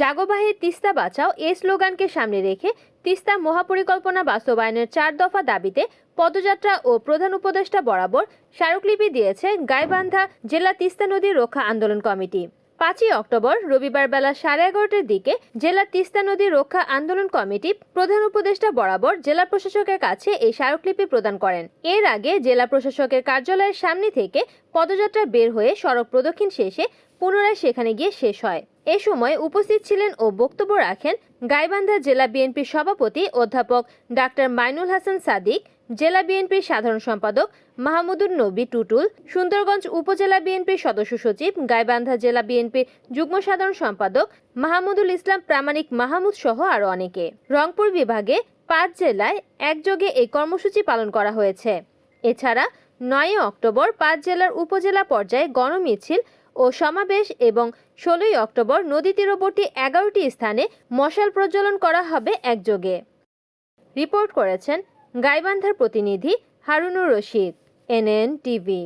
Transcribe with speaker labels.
Speaker 1: জাগোবাহে তিস্তা বাঁচাও, এ স্লোগানকে সামনে রেখে তিস্তা মহাপরিকল্পনা বাস্তবায়নের চার দফা দাবিতে পদযাত্রা ও প্রধান উপদেষ্টা বরাবর স্মারকলিপি দিয়েছে গাইবান্ধা জেলা তিস্তা নদী রক্ষা আন্দোলন কমিটি। পাঁচই অক্টোবর রবিবার বেলা সাড়ে এগারোটার দিকে জেলা তিস্তা নদী রক্ষা আন্দোলন কমিটি প্রধান উপদেষ্টা বরাবর জেলা প্রশাসকের কাছে এই স্মারকলিপি প্রদান করেন। এর আগে জেলা প্রশাসকের কার্যালয়ের সামনে থেকে পদযাত্রা বের হয়ে সড়ক প্রদক্ষিণ শেষে পুনরায় সেখানে গিয়ে শেষ হয়। এ সময় উপস্থিত ছিলেন ও বক্তব্য রাখেন গাইবান্ধা জেলা বিএনপির সভাপতি অধ্যাপক ডাক্তার মাইনুল হাসান সাদিক জেলা বিএনপির সাধারণ সম্পাদক মাহমুদুর নবী টুটুল, সুন্দরগঞ্জ উপজেলা বিএনপির সদস্য সচিব গাইবান্ধা জেলা বিএনপির যুগ্ম সাধারণ সম্পাদক মাহমুদুল ইসলাম, প্রামাণিক মাহমুদ সহ আরও অনেকে। রংপুর বিভাগে পাঁচ জেলায় একযোগে এই কর্মসূচি পালন করা হয়েছে। এছাড়া নয় অক্টোবর পাঁচ জেলার উপজেলা পর্যায়ে গণমিছিল ও সমাবেশ এবং ষোলোই অক্টোবর নদী তীরবর্তী এগারোটি স্থানে মশাল প্রজ্বলন করা হবে একযোগে। রিপোর্ট করেছেন গাইবান্ধার প্রতিনিধি হারুনুর রশিদ এনএন টিভি।